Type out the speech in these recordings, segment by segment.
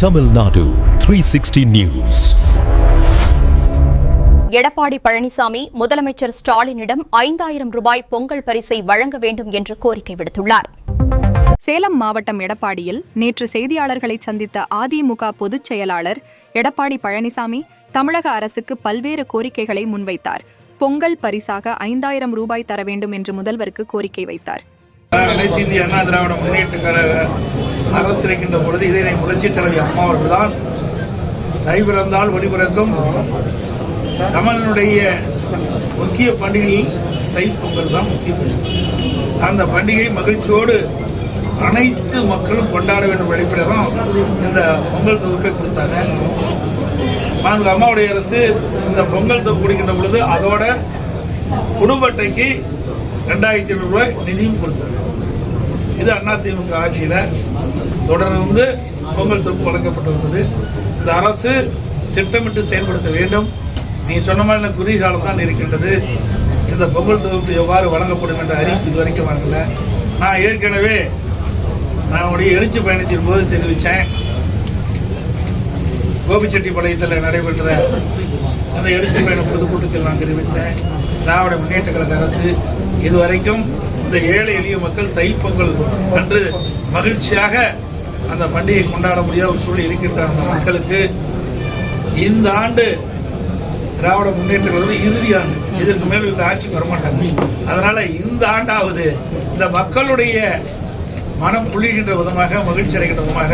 Tamil Nadu 360 News. Edappadi Palaniswami முதலமைச்சர் ஸ்டாலினிடம் ஐந்தாயிரம் ரூபாய் பொங்கல் பரிசை வழங்க வேண்டும் என்று கோரிக்கை விடுத்துள்ளார். சேலம் மாவட்டம் எடப்பாடியில் நேற்று செய்தியாளர்களை சந்தித்த அதிமுக பொதுச் செயலாளர் எடப்பாடி பழனிசாமி தமிழக அரசுக்கு பல்வேறு கோரிக்கைகளை முன்வைத்தார். பொங்கல் பரிசாக ஐந்தாயிரம் ரூபாய் தர வேண்டும் என்று முதல்வருக்கு கோரிக்கை வைத்தார். அனைத்து இந்திய அண்ணா திராவிட முன்னேற்ற கழக அரசு பொழுது இதனை புரட்சித் தலைவி அம்மா அவர்கள்தான் தைபிறந்தால் ஒளிபிறக்கும் தமிழனுடைய முக்கிய பண்டிகையில் தைப்பொங்கல் தான் முக்கிய பண்டிகை. அந்த பண்டிகை மகிழ்ச்சியோடு அனைத்து மக்களும் கொண்டாட வேண்டும் வெளிப்படையாக தான் இந்த பொங்கல் தொகுப்பை கொடுத்தாங்க. மாநில அம்மாவுடைய அரசு இந்த பொங்கல் தொகுப்பு கொடுக்கின்ற பொழுது அதோட குடும்ப அட்டைக்கு ரெண்டாயிரத்தி ஐநூறு ரூபாய் நிதியும் கொடுத்தாங்க இது அதிமுக ஆட்சியில் தொடர்ந்து பொங்கல் தொகுப்பு வழங்கப்பட்டிருந்தது. இந்த அரசு திட்டமிட்டு செயல்படுத்த வேண்டும். நீ சொன்ன மாதிரி குறுகிய காலம் தான் இருக்கின்றது. இந்த பொங்கல் தொகுப்பு எவ்வாறு வழங்கப்படும் என்ற அறிவிப்பு இது வரைக்கும் வரல. நான் ஏற்கனவே நான் உடைய எழுச்சி பயணத்தின் போது தெரிவித்தேன். கோபிச்செட்டிப்பாளையத்தில் நடைபெற்ற அந்த எழுச்சி பயண பொதுக்கூட்டத்தில் நான் தெரிவித்தேன். திராவிட முன்னேற்ற கழக அரசு இதுவரைக்கும் இந்த ஏழை எளிய மக்கள் தைப்பொங்கல் அன்று மகிழ்ச்சியாக அந்த பண்டிகை கொண்டாட முடியாத ஒரு சூழல் இருக்கின்ற அந்த மக்களுக்கு. இந்த ஆண்டு திராவிட முன்னேற்ற கழகம் இறுதி ஆண்டு. இதற்கு மேல் இந்த ஆட்சிக்கு வரமாட்டாங்க. அதனால இந்த ஆண்டாவது இந்த மக்களுடைய மனம் புள்ளிகின்ற விதமாக மகிழ்ச்சி அடைகின்ற விதமாக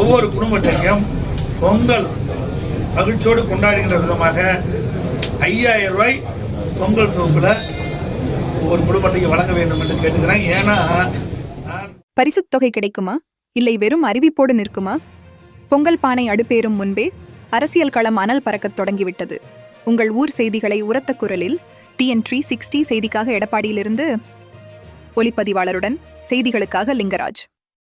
ஒவ்வொரு குடும்பத்தையும் பொங்கல் மகிழ்ச்சியோடு கொண்டாடுகின்ற விதமாக ஐயாயிரம் ரூபாய் பொங்கல் தொகுப்புல ஒவ்வொரு குடும்பத்தையும் வழங்க வேண்டும் என்று கேட்டுக்கிறேன். ஏன்னா பரிசு தொகை கிடைக்குமா? இல்லை வெறும் அறிவிப்போடு நிற்குமா? பொங்கல் பானை அடுப்பேறும் முன்பே அரசியல் களம் அனல் பறக்கத் தொடங்கிவிட்டது. உங்கள் ஊர் செய்திகளை உரத்த குரலில் டிஎன் த்ரீ சிக்ஸ்டி செய்திக்காக எடப்பாடியிலிருந்து ஒளிப்பதிவாளருடன் செய்திகளுக்காக லிங்கராஜ்.